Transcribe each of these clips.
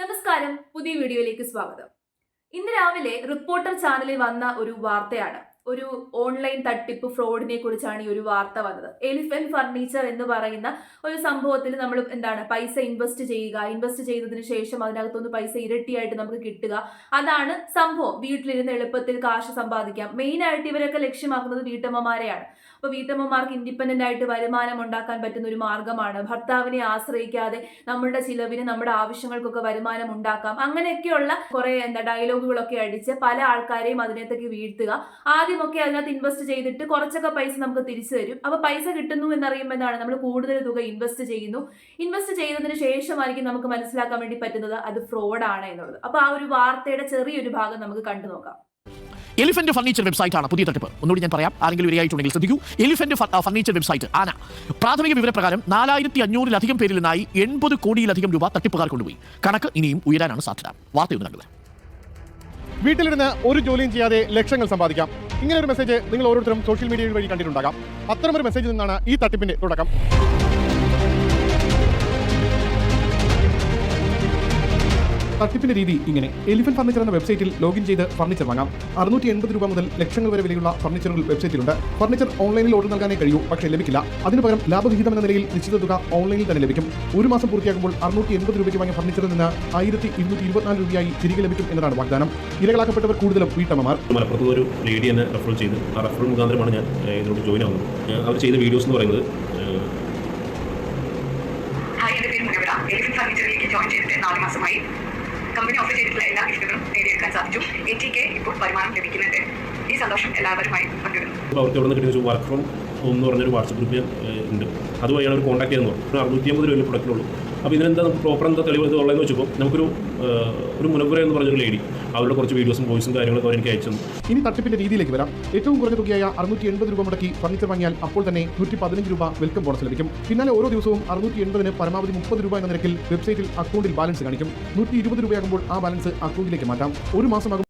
നമസ്കാരം. പുതിയ വീഡിയോയിലേക്ക് സ്വാഗതം. ഇന്ന് രാവിലെ റിപ്പോർട്ടർ ചാനലിൽ വന്ന ഒരു വാർത്തയാണ്. ഒരു ഓൺലൈൻ തട്ടിപ്പ് ഫ്രോഡിനെ കുറിച്ചാണ് ഈ ഒരു വാർത്ത വന്നത്. എലിഫന്റ് ഫർണിച്ചർ എന്ന് പറയുന്ന ഒരു സംഭവത്തിൽ നമ്മൾ എന്താണ് പൈസ ഇൻവെസ്റ്റ് ചെയ്യുക ഇൻവെസ്റ്റ് ചെയ്തതിന് ശേഷം അതിനകത്തുനിന്ന് പൈസ ഇരട്ടിയായിട്ട് നമുക്ക് കിട്ടുക. അതാണ് സംഭവം. വീട്ടിലിരുന്ന് എളുപ്പത്തിൽ കാശ് സമ്പാദിക്കാം. മെയിൻ ആയിട്ട് ഇവരൊക്കെ ലക്ഷ്യമാക്കുന്നത് വീട്ടമ്മമാരെയാണ്. അപ്പൊ വീട്ടമ്മമാർക്ക് ഇൻഡിപെൻഡന്റ് ആയിട്ട് വരുമാനം ഉണ്ടാക്കാൻ പറ്റുന്ന ഒരു മാർഗമാണ്. ഭർത്താവിനെ ആശ്രയിക്കാതെ നമ്മുടെ ചിലവിന് നമ്മുടെ ആവശ്യങ്ങൾക്കൊക്കെ വരുമാനം ഉണ്ടാക്കാം. അങ്ങനെയൊക്കെയുള്ള കുറേ എന്താ ഡയലോഗുകളൊക്കെ അടിച്ച് പല ആൾക്കാരെയും അതിനകത്തേക്ക് വീഴ്ത്തുക. ആദ്യമൊക്കെ അതിനകത്ത് ഇൻവെസ്റ്റ് ചെയ്തിട്ട് കുറച്ചൊക്കെ പൈസ നമുക്ക് തിരിച്ചു തരും. അപ്പോൾ പൈസ കിട്ടുന്നു എന്നറിയുമ്പോൾ എന്താണ് നമ്മൾ കൂടുതൽ തുക ഇൻവെസ്റ്റ് ചെയ്യുന്നു. ഇൻവെസ്റ്റ് ചെയ്തതിന് ശേഷമായിരിക്കും നമുക്ക് മനസ്സിലാക്കാൻ വേണ്ടി പറ്റുന്നത് അത് ഫ്രോഡാണ് എന്നുള്ളത്. അപ്പോൾ ആ ഒരു വാർത്തയുടെ ചെറിയൊരു ഭാഗം നമുക്ക് കണ്ടു നോക്കാം എലിഫന്റ് ഫർണിച്ചർ വെബ്സൈറ്റ് ആണ് പുതിയ തട്ടിപ്പ്. ഒന്നുകൂടി ഞാൻ പറയാം. ആരെങ്കിലും ഇരയായിട്ടുണ്ടെങ്കിൽ ശ്രദ്ധിക്കൂ. എലിഫന്റ് ഫർണിച്ചർ വെബ്സൈറ്റ് ആന. പ്രാഥമിക വിവരപ്രകാരം നാലായിരത്തി അഞ്ഞൂറിലധികം പേരിൽ നിന്നായി എൺപത് കോടിയിലധികം രൂപ തട്ടിപ്പുകാർ കൊണ്ടുപോയി. കണക്ക് ഇനിയും ഉയരാനാണ് സാധ്യത. വാർത്തയൊന്നും കണ്ടത്. വീട്ടിലിരുന്ന് ഒരു ജോലിയും ചെയ്യാതെ ലക്ഷങ്ങൾ സമ്പാദിക്കാം. ഇങ്ങനെ ഒരു മെസ്സേജ് നിങ്ങൾ ഓരോരുത്തരും സോഷ്യൽ മീഡിയ വഴി കണ്ടിട്ടുണ്ടാകാം. അത്തരമൊരു മെസ്സേജിൽ നിന്നാണ് ഈ തട്ടിപ്പിന്റെ തുടക്കം. തട്ടിപ്പിന്റെ രീതി ഇങ്ങനെ. എലിഫന്റ് ഫർണിച്ചർ എന്ന വെബ്സൈറ്റിൽ ലോഗിൻ ചെയ്ത് ഫർണിച്ചർ വാങ്ങാം. അറുന്നൂറ്റി എൺപത് രൂപ മുതൽ ലക്ഷങ്ങൾ വരെ വിലയുള്ള ഫർണിച്ചറുകൾ വെബ്സൈറ്റിലുണ്ട്. ഫർണിച്ചർ ഓൺലൈനിൽ ഓർഡർ നൽകാനേ കഴിയൂ പക്ഷേ ലഭിക്കില്ല. അതിനു പകരം ലാഭവിഹിതം എന്ന നിലയിൽ നിശ്ചിത തുക ഓൺലൈനിൽ തന്നെ ലഭിക്കും. ഒരു മാസം പൂർത്തിയാകുമ്പോൾ അറുന്നൂറ്റി എൺപത് രൂപയ്ക്ക് വാങ്ങിയ ഫർണിച്ചറിൽ നിന്ന് ആയിരത്തി ഇരുന്നൂറ്റി ഇരുപത്തിനാല് രൂപയായി തിരികെ ലഭിക്കും എന്നതാണ് വാഗ്ദാനം. ഇരകളാക്കപ്പെട്ടവർ കൂടുതലും വീട്ടമ്മമാർ. മലപ്പുറത്ത് ഒരു ലേഡി എന്നെ റെഫർ ചെയ്ത്. ആ റെഫറൽ മുഖാന്തരമാണ് ഞാൻ ഇതിനോട് ജോയിൻ ആവുന്നത്. അവർ ചെയ്ത വീഡിയോസ് എന്ന് പറയുന്നത് ഹായ് എന്റെ പേര് ഫർണിച്ചറിലേക്ക് ജോയിൻ ചെയ്തിട്ട് നാല് മാസമായി. കമ്പനി ഓഫർ ചെയ്തിട്ടുള്ള എല്ലാ ഗിഫ്റ്റുകളും നേടിയെടുക്കാൻ സാധിച്ചു. എ ടി കെ ഇപ്പോൾ വരുമാനം ലഭിക്കുന്നുണ്ട്. ഈ സന്തോഷം എല്ലാവരുമായി പങ്കിടുന്നു. എന്ന് പറഞ്ഞൊരു വാട്സപ്പ് ഗ്രൂപ്പ് ഉണ്ട്. അതുവഴിയാണ് അവർ കോൺടാക്ട് ചെയ്യുന്നത്. ഒരു അറുന്നൂറ്റി അമ്പത് രൂപ പ്രൊഡക്റ്റിലുള്ളൂ അപ്പോൾ ഇതിനെന്താ നമുക്ക് പ്രോപ്പർ എന്താ തെളിവ് ഉള്ളതെന്ന് വെച്ചപ്പോൾ നമുക്കൊരു ഒരു മുനവറ എന്ന് പറഞ്ഞൊരു ലേഡി അവരുടെ കുറച്ച് വീഡിയോസും വോയിസും കാര്യങ്ങളൊക്കെ അവർ എനിക്ക് അയച്ചു ഇനി തട്ടിപ്പിന്റെ രീതിയിലേക്ക് വരാം. ഏറ്റവും കുറഞ്ഞ തുകയായ അറുന്നൂറ്റി എൺപത് രൂപ മുടക്കി ഫർണിച്ചർ വാങ്ങിയാൽ അപ്പോൾ തന്നെ നൂറ്റി പതിനഞ്ച് രൂപ വെൽക്കം ബോണസ് ലഭിക്കും. പിന്നാലെ ഓരോ ദിവസവും അറുന്നൂറ്റി എൺപതിന് പരമാവധി മുപ്പത് രൂപ എന്ന നിരക്കിൽ വെബ്സൈറ്റിൽ അക്കൗണ്ടിൽ ബാലൻസ് കാണിക്കും. നൂറ്റി ഇരുപത് രൂപയാകുമ്പോൾ ആ ബാലൻസ് അക്കൗണ്ടിലേക്ക് മാറ്റാം. ഒരു മാസമാകും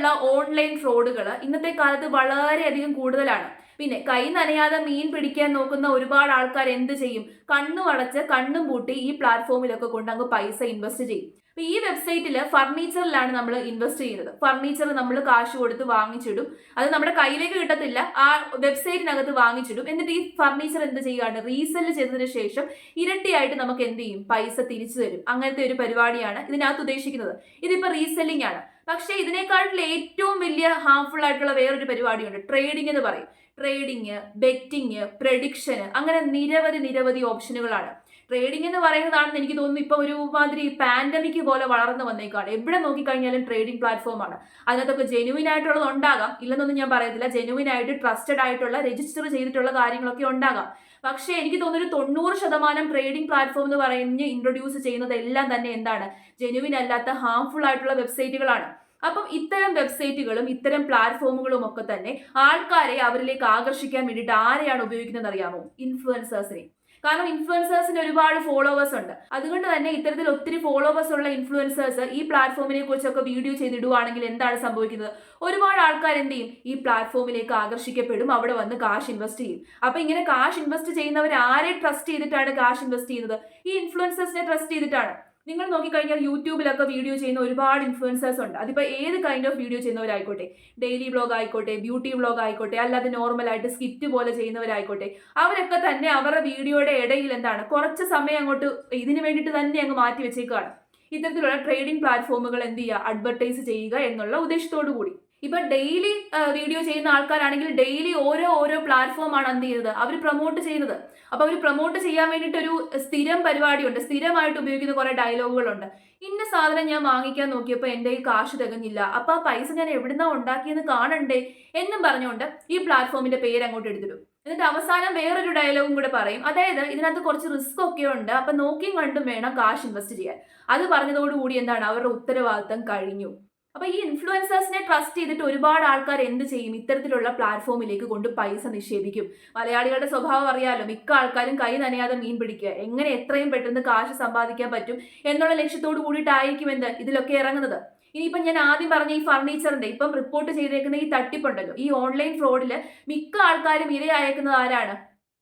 ഇത്തരത്തിലുള്ള ഓൺലൈൻ ഫ്രോഡുകൾ ഇന്നത്തെ കാലത്ത് വളരെയധികം കൂടുതലാണ്. പിന്നെ കൈ നനയാതെ മീൻ പിടിക്കാൻ നോക്കുന്ന ഒരുപാട് ആൾക്കാർ എന്ത് ചെയ്യും? കണ്ണു അടച്ച് കണ്ണും പൂട്ടി ഈ പ്ലാറ്റ്ഫോമിലൊക്കെ കൊണ്ട് അങ്ങ് പൈസ ഇൻവെസ്റ്റ് ചെയ്യും. അപ്പൊ ഈ വെബ്സൈറ്റിൽ ഫർണിച്ചറിലാണ് നമ്മൾ ഇൻവെസ്റ്റ് ചെയ്യുന്നത്. ഫർണിച്ചർ നമ്മൾ കാശ് കൊടുത്ത് വാങ്ങിച്ചിടും. അത് നമ്മുടെ കയ്യിലേക്ക് കിട്ടത്തില്ല. ആ വെബ്സൈറ്റിനകത്ത് വാങ്ങിച്ചിടും. എന്നിട്ട് ഈ ഫർണിച്ചർ എന്ത് ചെയ്യുകയാണ്? റീസെൽ ചെയ്തതിന് ശേഷം ഇരട്ടിയായിട്ട് നമുക്ക് എന്ത് ചെയ്യും? പൈസ തിരിച്ചു തരും. അങ്ങനത്തെ ഒരു പരിപാടിയാണ് ഇതിനകത്ത് ഉദ്ദേശിക്കുന്നത്. ഇതിപ്പോൾ റീസെല്ലിംഗ് ആണ്. പക്ഷേ ഇതിനേക്കാട്ടിൽ ഏറ്റവും വലിയ ഹാർംഫുൾ ആയിട്ടുള്ള വേറൊരു പരിപാടിയുണ്ട്. ട്രേഡിംഗ് എന്ന് പറയും. ട്രേഡിങ് ബെറ്റിങ് പ്രഡിക്ഷന് അങ്ങനെ നിരവധി നിരവധി ഓപ്ഷനുകളാണ് ട്രേഡിംഗ് എന്ന് പറയുന്നതാണെന്ന് എനിക്ക് തോന്നുന്നു ഇപ്പൊ ഒരുമാതിരി പാൻഡമിക് പോലെ വളർന്നു വന്നേക്കാണ്. എവിടെ നോക്കിക്കഴിഞ്ഞാലും ട്രേഡിംഗ് പ്ലാറ്റ്ഫോമാണ് അതിനകത്തൊക്കെ ജെനുവിൻ ആയിട്ടുള്ളത് ഉണ്ടാകാം. ഇല്ലെന്നൊന്നും ഞാൻ പറയത്തില്ല. ജെനുവിൻ ആയിട്ട് ട്രസ്റ്റഡ് ആയിട്ടുള്ള രജിസ്റ്റർ ചെയ്തിട്ടുള്ള കാര്യങ്ങളൊക്കെ ഉണ്ടാകാം. പക്ഷേ എനിക്ക് തോന്നുന്നു ഒരു തൊണ്ണൂറ് ശതമാനം ട്രേഡിംഗ് പ്ലാറ്റ്ഫോം എന്ന് പറഞ്ഞ് ഇൻട്രൊഡ്യൂസ് ചെയ്യുന്നതെല്ലാം തന്നെ എന്താണ്? ജെനുവിൻ അല്ലാത്ത ഹാർംഫുൾ ആയിട്ടുള്ള വെബ്സൈറ്റുകളാണ് അപ്പം ഇത്തരം വെബ്സൈറ്റുകളും ഇത്തരം പ്ലാറ്റ്ഫോമുകളും ഒക്കെ തന്നെ ആൾക്കാരെ അവരിലേക്ക് ആകർഷിക്കാൻ വേണ്ടിയിട്ട് ആരെയാണ് ഉപയോഗിക്കുന്നത് അറിയാമോ? ഇൻഫ്ലുവൻസേഴ്സിനെ കാരണം ഇൻഫ്ലുവൻസേഴ്സിന് ഒരുപാട് ഫോളോവേഴ്സ് ഉണ്ട്. അതുകൊണ്ട് തന്നെ ഇത്തരത്തിൽ ഒത്തിരി ഫോളോവേഴ്സ് ഉള്ള ഇൻഫ്ലുവൻസേഴ്സ് ഈ പ്ലാറ്റ്ഫോമിനെ കുറിച്ചൊക്കെ വീഡിയോ ചെയ്തിടുവാണെങ്കിൽ എന്താണ് സംഭവിക്കുന്നത്? ഒരുപാട് ആൾക്കാർ എന്ത് ചെയ്യും? ഈ പ്ലാറ്റ്ഫോമിലേക്ക് ആകർഷിക്കപ്പെടും. അവിടെ വന്ന് കാശ് ഇൻവെസ്റ്റ് ചെയ്യും. അപ്പൊ ഇങ്ങനെ കാശ് ഇൻവെസ്റ്റ് ചെയ്യുന്നവർ ആരെ ട്രസ്റ്റ് ചെയ്തിട്ടാണ് കാശ് ഇൻവെസ്റ്റ് ചെയ്യുന്നത്? ഈ ഇൻഫ്ലുവൻസേഴ്സിനെ ട്രസ്റ്റ് ചെയ്തിട്ടാണ്. നിങ്ങൾ നോക്കിക്കഴിഞ്ഞാൽ യൂട്യൂബിലൊക്കെ വീഡിയോ ചെയ്യുന്ന ഒരുപാട് ഇൻഫ്ലുവൻസേഴ്സ് ഉണ്ട്. അതിപ്പോൾ ഏത് കൈൻഡ് ഓഫ് വീഡിയോ ചെയ്യുന്നവരായിക്കോട്ടെ ഡെയിലി വ്ളോഗ് ആയിക്കോട്ടെ ബ്യൂട്ടി വ്ളോഗ് ആയിക്കോട്ടെ അല്ലാതെ നോർമലായിട്ട് സ്കിറ്റ് പോലെ ചെയ്യുന്നവരായിക്കോട്ടെ അവരൊക്കെ തന്നെ അവരുടെ വീഡിയോയുടെ ഇടയിൽ എന്താണ് കുറച്ച് സമയം അങ്ങോട്ട് ഇതിന് വേണ്ടിയിട്ട് തന്നെ അങ്ങ് മാറ്റി വെച്ചേക്കുകയാണ് ഇത്തരത്തിലുള്ള ട്രേഡിംഗ് പ്ലാറ്റ്ഫോമുകൾ എന്ത് ചെയ്യുക അഡ്വർടൈസ് ചെയ്യുക എന്നുള്ള ഉദ്ദേശത്തോടു കൂടി ഇപ്പൊ ഡെയിലി വീഡിയോ ചെയ്യുന്ന ആൾക്കാരാണെങ്കിൽ ഡെയിലി ഓരോ ഓരോ പ്ലാറ്റ്ഫോമാണ് എന്ത് ചെയ്യുന്നത്? അവർ പ്രൊമോട്ട് ചെയ്യുന്നത്. അപ്പൊ അവർ പ്രൊമോട്ട് ചെയ്യാൻ വേണ്ടിയിട്ട് ഒരു സ്ഥിരം പരിപാടിയുണ്ട്. സ്ഥിരമായിട്ട് ഉപയോഗിക്കുന്ന കുറെ ഡയലോഗുകളുണ്ട് ഇന്ന സാധനം ഞാൻ വാങ്ങിക്കാൻ നോക്കിയപ്പോൾ എന്റെ കയ്യിൽ കാശ് തികഞ്ഞില്ല. അപ്പൊ ആ പൈസ ഞാൻ എവിടുന്നാ ഉണ്ടാക്കിയെന്ന് കാണണ്ടേ എന്നും പറഞ്ഞുകൊണ്ട് ഈ പ്ലാറ്റ്ഫോമിന്റെ പേര് അങ്ങോട്ട് എടുത്തിടും. എന്നിട്ട് അവസാനം വേറൊരു ഡയലോഗും കൂടെ പറയും. അതായത് ഇതിനകത്ത് കുറച്ച് റിസ്ക് ഒക്കെ ഉണ്ട്. അപ്പൊ നോക്കിയും കണ്ടും വേണം കാശ് ഇൻവെസ്റ്റ് ചെയ്യാൻ. അത് പറഞ്ഞതോടുകൂടി എന്താണ്? അവരുടെ ഉത്തരവാദിത്തം കഴിഞ്ഞു. അപ്പൊ ഈ ഇൻഫ്ലുവൻസേഴ്സിനെ ട്രസ്റ്റ് ചെയ്തിട്ട് ഒരുപാട് ആൾക്കാർ എന്ത് ചെയ്യും? ഇത്തരത്തിലുള്ള പ്ലാറ്റ്ഫോമിലേക്ക് കൊണ്ട് പൈസ നിക്ഷേപിക്കും. മലയാളികളുടെ സ്വഭാവം അറിയാലോ മിക്ക ആൾക്കാരും കൈ നനയാതെ മീൻ പിടിക്കുക. എങ്ങനെ എത്രയും പെട്ടെന്ന് കാശ് സമ്പാദിക്കാൻ പറ്റും എന്നുള്ള ലക്ഷ്യത്തോട് കൂടിയിട്ടായിരിക്കും എന്ത് ഇതിലൊക്കെ ഇറങ്ങുന്നത്. ഇനിയിപ്പം ഞാൻ ആദ്യം പറഞ്ഞ ഈ ഫർണിച്ചറിന്റെ ഇപ്പം റിപ്പോർട്ട് ചെയ്തേക്കുന്ന ഈ തട്ടിപ്പുണ്ടല്ലോ. ഈ ഓൺലൈൻ ഫ്രോഡിൽ മിക്ക ആൾക്കാരും ഇരയായേക്കുന്നത് ആരാണ്?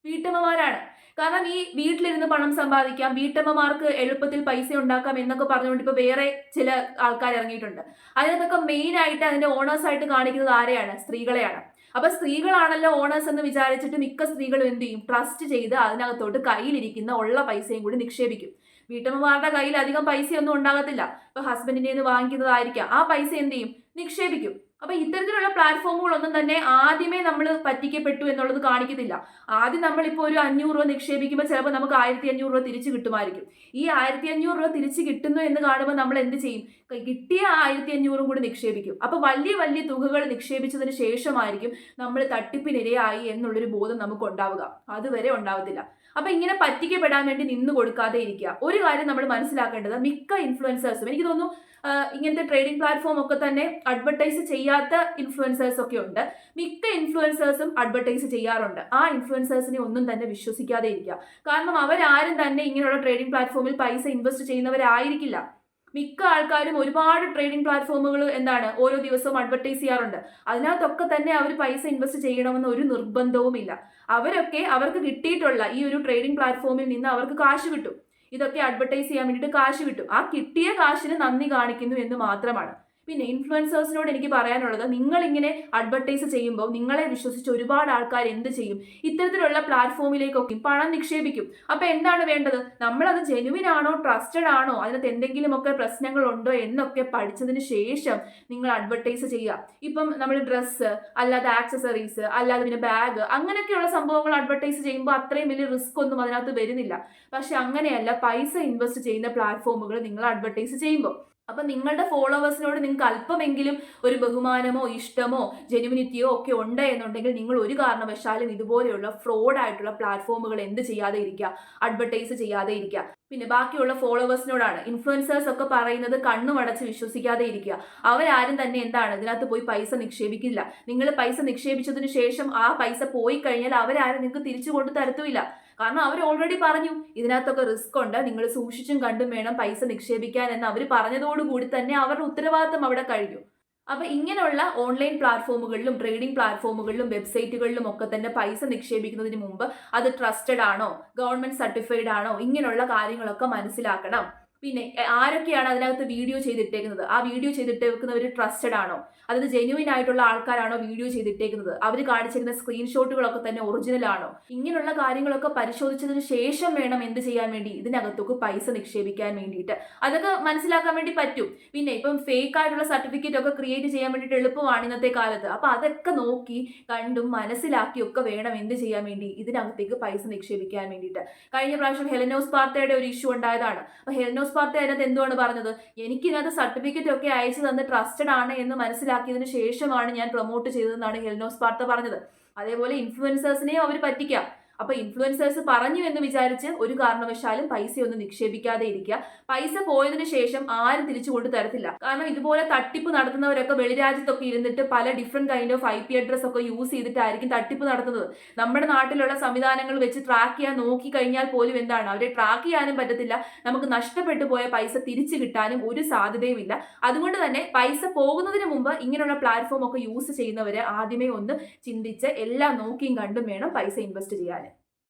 വീട്ടമ്മമാരാണ്. കാരണം ഈ വീട്ടിലിരുന്ന് പണം സമ്പാദിക്കാം വീട്ടമ്മമാർക്ക് എളുപ്പത്തിൽ പൈസ ഉണ്ടാക്കാം എന്നൊക്കെ പറഞ്ഞുകൊണ്ട് ഇപ്പൊ വേറെ ചില ആൾക്കാർ ഇറങ്ങിയിട്ടുണ്ട്. അതിനൊക്കെ മെയിൻ ആയിട്ട് അതിന്റെ ഓണേഴ്സ് ആയിട്ട് കാണിക്കുന്നത് ആരെയാണ്? സ്ത്രീകളെയാണ്. അപ്പൊ സ്ത്രീകളാണല്ലോ ഓണേഴ്സ് എന്ന് വിചാരിച്ചിട്ട് മിക്ക സ്ത്രീകളും എന്ത് ചെയ്യും? ട്രസ്റ്റ് ചെയ്ത് അതിനകത്തോട്ട് കയ്യിലിരിക്കുന്ന ഉള്ള പൈസയും കൂടി നിക്ഷേപിക്കും. വീട്ടമ്മമാരുടെ കയ്യിൽ അധികം പൈസയൊന്നും ഉണ്ടാകത്തില്ല. ഇപ്പൊ ഹസ്ബൻഡിന്റെ നിന്ന് വാങ്ങിക്കുന്നതായിരിക്കാം. ആ പൈസ എന്ത് ചെയ്യും? നിക്ഷേപിക്കും. അപ്പൊ ഇത്തരത്തിലുള്ള പ്ലാറ്റ്ഫോമുകളൊന്നും തന്നെ ആദ്യമേ നമ്മൾ പറ്റിക്കപ്പെട്ടു എന്നുള്ളത് കാണിക്കുന്നില്ല. ആദ്യം നമ്മളിപ്പോൾ ഒരു അഞ്ഞൂറ് രൂപ നിക്ഷേപിക്കുമ്പോൾ ചിലപ്പോൾ നമുക്ക് ആയിരത്തി അഞ്ഞൂറ് രൂപ തിരിച്ചു കിട്ടുമായിരിക്കും. ഈ ആയിരത്തി അഞ്ഞൂറ് രൂപ തിരിച്ചു കിട്ടുന്നു എന്ന് കാണുമ്പോൾ നമ്മൾ എന്ത് ചെയ്യും? കിട്ടിയ ആയിരത്തി അഞ്ഞൂറും കൂടി നിക്ഷേപിക്കും. അപ്പൊ വലിയ വലിയ തുകകൾ നിക്ഷേപിച്ചതിന് ശേഷമായിരിക്കും നമ്മൾ തട്ടിപ്പിനിരയായി എന്നുള്ളൊരു ബോധം നമുക്ക് ഉണ്ടാവുക. അതുവരെ ഉണ്ടാവത്തില്ല. അപ്പൊ ഇങ്ങനെ പറ്റിക്കപ്പെടാൻ വേണ്ടി നിന്ന് കൊടുക്കാതെ ഇരിക്കുക. ഒരു കാര്യം നമ്മൾ മനസ്സിലാക്കേണ്ടത് മിക്ക ഇൻഫ്ലുവൻസേഴ്സും എനിക്ക് തോന്നുന്നു ഇങ്ങനത്തെ ട്രേഡിംഗ് പ്ലാറ്റ്ഫോം ഒക്കെ തന്നെ അഡ്വർടൈസ് ചെയ്യാത്ത ഇൻഫ്ലുവൻസേഴ്സ് ഒക്കെ ഉണ്ട്. മിക്ക ഇൻഫ്ലുവൻസേഴ്സും അഡ്വർടൈസ് ചെയ്യാറുണ്ട്. ആ ഇൻഫ്ലുവൻസേഴ്സിനെ ഒന്നും തന്നെ വിശ്വസിക്കാതെ ഇരിക്കുക. കാരണം അവരാരും തന്നെ ഇങ്ങനെയുള്ള ട്രേഡിംഗ് പ്ലാറ്റ്ഫോമിൽ പൈസ ഇൻവെസ്റ്റ് ചെയ്യുന്നവരായിരിക്കില്ല. മിക്ക ആൾക്കാരും ഒരുപാട് ട്രേഡിംഗ് പ്ലാറ്റ്ഫോമുകൾ എന്താണ് ഓരോ ദിവസവും അഡ്വർടൈസ് ചെയ്യാറുണ്ട്. അതിനകത്തൊക്കെ തന്നെ അവർ പൈസ ഇൻവെസ്റ്റ് ചെയ്യണമെന്ന് ഒരു നിർബന്ധവുമില്ല. അവരൊക്കെ അവർക്ക് കിട്ടിയിട്ടുള്ള ഈ ഒരു ട്രേഡിംഗ് പ്ലാറ്റ്ഫോമിൽ നിന്ന് അവർക്ക് കാശ് കിട്ടും. ഇതൊക്കെ അഡ്വർടൈസ് ചെയ്യാൻ വേണ്ടിയിട്ട് കാശ് കിട്ടും. ആ കിട്ടിയ കാശിന് നന്ദി കാണിക്കുന്നു എന്ന് മാത്രമാണ്. പിന്നെ ഇൻഫ്ലുവൻസേഴ്സിനോട് എനിക്ക് പറയാനുള്ളത് നിങ്ങൾ ഇങ്ങനെ അഡ്വർടൈസ് ചെയ്യുമ്പോൾ നിങ്ങളെ വിശ്വസിച്ച് ഒരുപാട് ആൾക്കാർ എന്ത് ചെയ്യും? ഇത്തരത്തിലുള്ള പ്ലാറ്റ്ഫോമിലേക്കൊക്കെ പണം നിക്ഷേപിക്കും. അപ്പോൾ എന്താണ് വേണ്ടത്? നമ്മളത് ജെനുവിൻ ആണോ ട്രസ്റ്റഡ് ആണോ? അതിനകത്ത് എന്തെങ്കിലുമൊക്കെ പ്രശ്നങ്ങളുണ്ടോ എന്നൊക്കെ പഠിച്ചതിന് ശേഷം നിങ്ങൾ അഡ്വർടൈസ് ചെയ്യുക. ഇപ്പം നമ്മൾ ഡ്രസ്സ് അല്ലാതെ ആക്സസറീസ് അല്ലാതെ പിന്നെ ബാഗ് അങ്ങനെയൊക്കെയുള്ള സംഭവങ്ങൾ അഡ്വർടൈസ് ചെയ്യുമ്പോൾ അത്രയും വലിയ റിസ്ക് ഒന്നും അതിനകത്ത് വരുന്നില്ല. പക്ഷെ അങ്ങനെയല്ല പൈസ ഇൻവെസ്റ്റ് ചെയ്യുന്ന പ്ലാറ്റ്ഫോമുകൾ നിങ്ങൾ അഡ്വർടൈസ് ചെയ്യുമ്പോൾ. അപ്പൊ നിങ്ങളുടെ ഫോളോവേഴ്സിനോട് നിങ്ങൾക്ക് അല്പമെങ്കിലും ഒരു ബഹുമാനമോ ഇഷ്ടമോ ജെനുവിനിറ്റിയോ ഒക്കെ ഉണ്ട് എന്നുണ്ടെങ്കിൽ നിങ്ങൾ ഒരു കാരണവശാലും ഇതുപോലെയുള്ള ഫ്രോഡ് ആയിട്ടുള്ള പ്ലാറ്റ്ഫോമുകൾ എന്ത് ചെയ്യാതെ ഇരിക്കുക? അഡ്വർടൈസ് ചെയ്യാതെ ഇരിക്കുക. പിന്നെ ബാക്കിയുള്ള ഫോളോവേഴ്സിനോടാണ്. ഇൻഫ്ലുവൻസേഴ്സ് ഒക്കെ പറയുന്നത് കണ്ണുമടച്ച് വിശ്വസിക്കാതെ ഇരിക്കുക. അവരാരും തന്നെ എന്താണ് ഇതിനകത്ത് പോയി പൈസ നിക്ഷേപിക്കില്ല. നിങ്ങൾ പൈസ നിക്ഷേപിച്ചതിന് ശേഷം ആ പൈസ പോയി കഴിഞ്ഞാൽ അവരാരും നിങ്ങൾക്ക് തിരിച്ചു കൊണ്ടു തരത്തുമില്ല. കാരണം അവർ ഓൾറെഡി പറഞ്ഞു ഇതിനകത്തൊക്കെ റിസ്ക് ഉണ്ട് നിങ്ങൾ സൂക്ഷിച്ചും കണ്ടും വേണം പൈസ നിക്ഷേപിക്കാൻ എന്ന് അവർ പറഞ്ഞതോടുകൂടി തന്നെ അവരുടെ ഉത്തരവാദിത്തം അവിടെ കഴിഞ്ഞു. അപ്പൊ ഇങ്ങനെയുള്ള ഓൺലൈൻ പ്ലാറ്റ്ഫോമുകളിലും ട്രേഡിംഗ് പ്ലാറ്റ്ഫോമുകളിലും വെബ്സൈറ്റുകളിലും ഒക്കെ തന്നെ പൈസ നിക്ഷേപിക്കുന്നതിന് മുമ്പ് അത് ട്രസ്റ്റഡ് ആണോ ഗവൺമെന്റ് സർട്ടിഫൈഡ് ആണോ ഇങ്ങനെയുള്ള കാര്യങ്ങളൊക്കെ മനസ്സിലാക്കണം. പിന്നെ ആരൊക്കെയാണ് അതിനകത്ത് വീഡിയോ ചെയ്തിട്ടേക്കുന്നത്? ആ വീഡിയോ ചെയ്തിട്ടേക്കുന്നവർ ട്രസ്റ്റഡ് ആണോ? അതായത് ജെന്യുവിൻ ആയിട്ടുള്ള ആൾക്കാരാണോ വീഡിയോ ചെയ്തിട്ടേക്കുന്നത്? അവർ കാണിച്ചിരുന്ന സ്ക്രീൻഷോട്ടുകളൊക്കെ തന്നെ ഒറിജിനൽ ആണോ? ഇങ്ങനെയുള്ള കാര്യങ്ങളൊക്കെ പരിശോധിച്ചതിന് ശേഷം വേണം എന്ത് ചെയ്യാൻ വേണ്ടി ഇതിനകത്തൊക്കെ പൈസ നിക്ഷേപിക്കാൻ വേണ്ടിയിട്ട്. അതൊക്കെ മനസ്സിലാക്കാൻ വേണ്ടി പറ്റും. പിന്നെ ഇപ്പം ഫേക്ക് ആയിട്ടുള്ള സർട്ടിഫിക്കറ്റ് ഒക്കെ ക്രിയേറ്റ് ചെയ്യാൻ വേണ്ടിയിട്ട് എളുപ്പമാണ് ഇന്നത്തെ കാലത്ത്. അപ്പൊ അതൊക്കെ നോക്കി കണ്ടും മനസ്സിലാക്കിയൊക്കെ വേണം എന്ത് ചെയ്യാൻ വേണ്ടി ഇതിനകത്തേക്ക് പൈസ നിക്ഷേപിക്കാൻ വേണ്ടിയിട്ട്. കഴിഞ്ഞ പ്രാവശ്യം ഹെലനോസ് പാർത്തയുടെ ഒരു ഇഷ്യൂ ഉണ്ടായതാണ്. അപ്പൊ ഹെലനോസ് പാർത്ത അതിനകത്ത് എന്തുവാണ് പറഞ്ഞത്? എനിക്ക് ഇതിനകത്ത് സർട്ടിഫിക്കറ്റ് ഒക്കെ അയച്ചു തന്ന് ട്രസ്റ്റഡ് ആണ് എന്ന് മനസ്സിലാക്കിയതിന് ശേഷമാണ് ഞാൻ പ്രൊമോട്ട് ചെയ്തതെന്നാണ് ഹെൽനോസ് പാർട്ട പറഞ്ഞത്. അതേപോലെ ഇൻഫ്ലുവൻസേഴ്സിനെയും അവർ പറ്റിക്കാം. അപ്പൊ ഇൻഫ്ലുവൻസേഴ്സ് പറഞ്ഞു എന്ന് വിചാരിച്ച് ഒരു കാരണവശാലും പൈസയൊന്നും നിക്ഷേപിക്കാതെ ഇരിക്കുക. പൈസ പോയതിനു ശേഷം ആരും തിരിച്ചു കൊണ്ടു തരത്തില്ല. കാരണം ഇതുപോലെ തട്ടിപ്പ് നടത്തുന്നവരൊക്കെ വെളിരാജ്യത്തൊക്കെ ഇരുന്നിട്ട് പല different kind of I P address ഒക്കെ യൂസ് ചെയ്തിട്ടായിരിക്കും തട്ടിപ്പ് നടത്തുന്നത്. നമ്മുടെ നാട്ടിലുള്ള സംവിധാനങ്ങൾ വെച്ച് ട്രാക്ക് ചെയ്യാൻ നോക്കി കഴിഞ്ഞാൽ പോലും എന്താണ്? അവരെ ട്രാക്ക് ചെയ്യാനും പറ്റത്തില്ല. നമുക്ക് നഷ്ടപ്പെട്ടു പോയ പൈസ തിരിച്ചു കിട്ടാനും ഒരു സാധ്യതയുമില്ല. അതുകൊണ്ട് തന്നെ പൈസ പോകുന്നതിന് മുമ്പ് ഇങ്ങനെയുള്ള പ്ലാറ്റ്ഫോം ഒക്കെ യൂസ് ചെയ്യുന്നവരെ ആദ്യമേ ഒന്ന് ചിന്തിച്ച് എല്ലാം നോക്കിയും കണ്ടും വേണം പൈസ ഇൻവെസ്റ്റ് ചെയ്യാൻ.